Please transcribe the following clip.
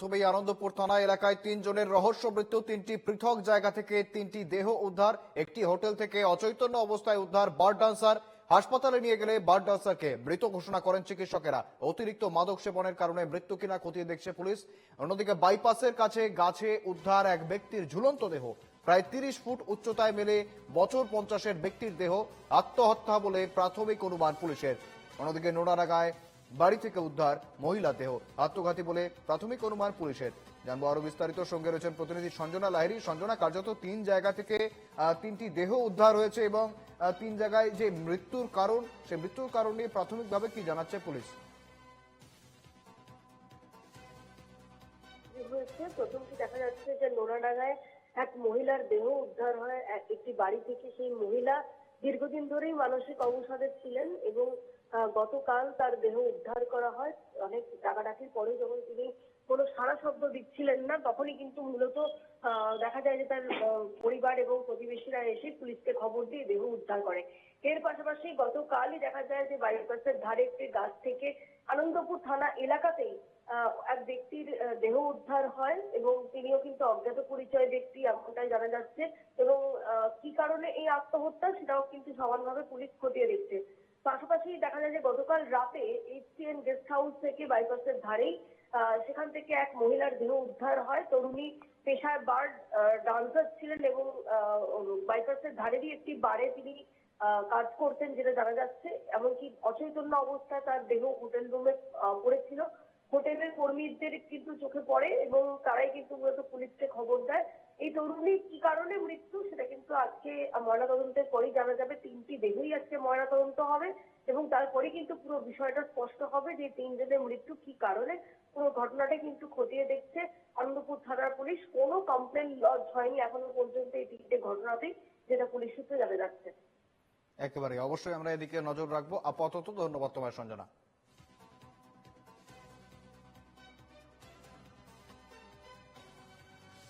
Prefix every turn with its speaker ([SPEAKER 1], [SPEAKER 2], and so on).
[SPEAKER 1] প্রথমেই আনন্দপুর থানা এলাকায় তিনজনের রহস্য মৃত্যু, তিনটি পৃথক জায়গা থেকে তিনটি দেহ উদ্ধার, একটি হোটেল থেকে অচৈতন্য অবস্থায় উদ্ধার বার ডান্সার। হাসপাতালে নিয়ে গেলে বার ডান্সারকে মৃত ঘোষণা করেন চিকিৎসকেরা। অতিরিক্ত মাদক সেবনের কারণে মৃত্যু কিনা খতিয়ে দেখছে পুলিশ। অন্যদিকে বাইপাসের কাছে গাছে উদ্ধার এক ব্যক্তির ঝুলন্ত দেহ। প্রায় তিরিশ ফুট উচ্চতায় মেলে বছর পঞ্চাশের ব্যক্তির দেহ। আত্মহত্যা বলে প্রাথমিক অনুমান পুলিশের। অন্যদিকে নোনারাগায় বাড়ি থেকে উদ্ধার মহিলা দেহ, আত্মঘাতী বলে প্রাথমিক অনুমান পুলিশের। জানব আরও বিস্তারিত। সঙ্গে রয়েছেন প্রতিনিধি সঞ্জনা লাহিরি সঞ্জনা, কার্যত তিন জায়গা থেকে তিনটি দেহ উদ্ধার হয়েছে এবং তিন জায়গায় যে মৃত্যুর কারণ, সে মৃত্যুর কারণ নিয়ে প্রাথমিকভাবে কি জানাচ্ছে পুলিশ?
[SPEAKER 2] প্রথমটি দেখা যাচ্ছে যে নোনাডাঙ্গায় এক মহিলার দেহ উদ্ধার হয় একটি বাড়ি থেকে সেই মহিলা দীর্ঘদিন ধরেই মানসিক অবসাদে ছিলেন এবং গতকাল তার দেহ উদ্ধার করা হয়। অনেক ডাকাডাকির পরে যখন তিনি কোনো সারা শব্দ দিচ্ছিলেন না, তখনই কিন্তু মূলত দেখা যায় যে তার পরিবার এবং প্রতিবেশীরা এসে পুলিশকে খবর দিয়ে দেহ উদ্ধার করে। এর পাশাপাশি গতকালই দেখা যায় যে বাইপাসের ধারে একটি গাছ থেকে আনন্দপুর থানা এলাকাতেই এক ব্যক্তির দেহ উদ্ধার হয় এবং তিনিও কিন্তু অজ্ঞাত পরিচয় ব্যক্তি এমনটাই জানা যাচ্ছে এবং কি কারণে এই আত্মহত্যা সেটাও কিন্তু সমানভাবে পুলিশ খতিয়ে দেখছে। পাশাপাশি দেখা যায় যে গতকাল রাতে এইচসিএন গেস্ট হাউস থেকে বাইপাসের ধারেই সেখান থেকে এক মহিলার দেহ উদ্ধার হয়। তরুণী পেশায় বার ডান্সার ছিলেন এবং বাইপাসের ধারেরই একটি বারে তিনি কাজ করতেন যেটা জানা যাচ্ছে। এমনকি অচৈতন্য অবস্থায় তার দেহ হোটেল রুমে পড়েছিল। হোটেলের কর্মীদের কিন্তু চোখে পড়ে এবং তারাই কিন্তু মূলত পুলিশকে খবর দেয়। এই তরুণী কি কারণে মৃত্যু সেটা কিন্তু আজকে ময়নাতদন্তের পরেই জানা যাবে। তিনটি দেহই আজকে ময়নাতদন্ত হবে এবং তারপরে কিন্তু পুরো বিষয়টা স্পষ্ট হবে যে তিনজনের মৃত্যু কি কারণে। পুরো ঘটনাটা কিন্তু খতিয়ে দেখছে আনন্দপুর থানার পুলিশ। কোনো কমপ্লেন লজ হয়নি এখনও পর্যন্ত এই তিনটে ঘটনাতেই, যেটা পুলিশ সূত্রে জানা যাচ্ছে।
[SPEAKER 1] একেবারে অবশ্যই আমরা এদিকে নজর রাখব। আপাতত ধন্যবাদ তোমার সঞ্জনা।